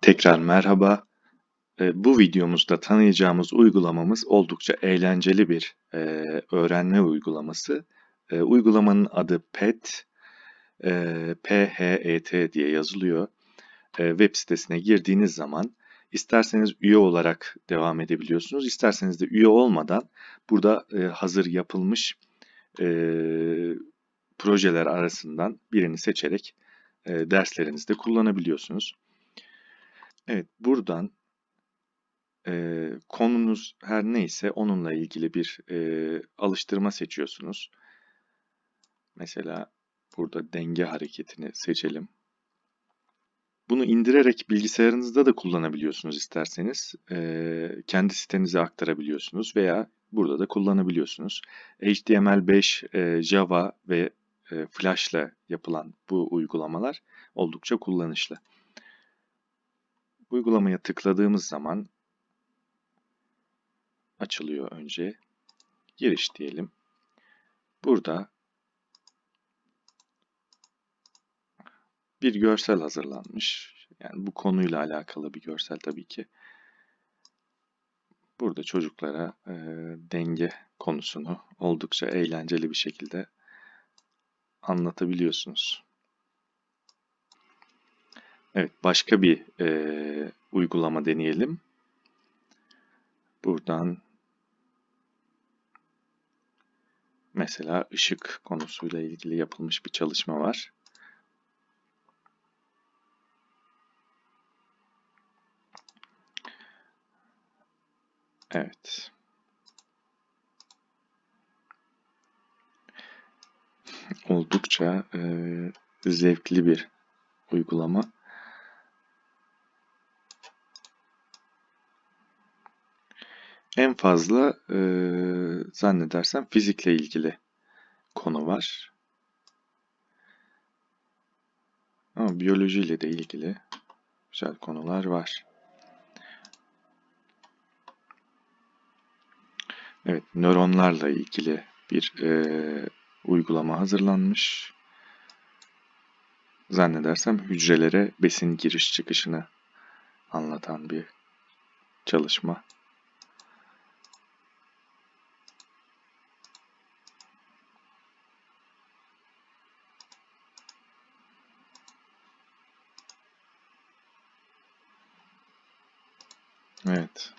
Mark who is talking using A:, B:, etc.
A: Tekrar merhaba. Eee, bu videomuzda tanıyacağımız uygulamamız oldukça eğlenceli bir eee, öğrenme uygulaması. Eee, uygulamanın adı PET, eee, P-H-E-T diye yazılıyor. Web sitesine girdiğiniz zaman isterseniz üye olarak devam edebiliyorsunuz, isterseniz de üye olmadan burada hazır yapılmış projeler arasından birini seçerek eee, derslerinizde kullanabiliyorsunuz. Evet, buradan eee, konunuz her neyse onunla ilgili bir eee, alıştırma seçiyorsunuz. Mesela burada denge hareketini seçelim. Bunu indirerek bilgisayarınızda da kullanabiliyorsunuz isterseniz. Eee, kendi sitenize aktarabiliyorsunuz veya burada da kullanabiliyorsunuz. HTML5, eee, Java ve eee, Flash ile yapılan bu uygulamalar oldukça kullanışlı. Uygulamaya tıkladığımız zaman açılıyor önce. Giriş diyelim. Burada bir görsel hazırlanmış. Yani bu konuyla alakalı bir görsel tabii ki. Burada çocuklara e, denge konusunu oldukça eğlenceli bir şekilde anlatabiliyorsunuz. Evet, başka bir e, uygulama deneyelim. Buradan mesela ışık konusuyla ilgili yapılmış bir çalışma var. Evet. Oldukça e, zevkli bir uygulama. En fazla e, zannedersem fizikle ilgili konu var. Ama biyolojiyle de ilgili güzel konular var. Evet, nöronlarla ilgili bir e, uygulama hazırlanmış. Zannedersem hücrelere besin giriş çıkışını anlatan bir çalışma. Evet.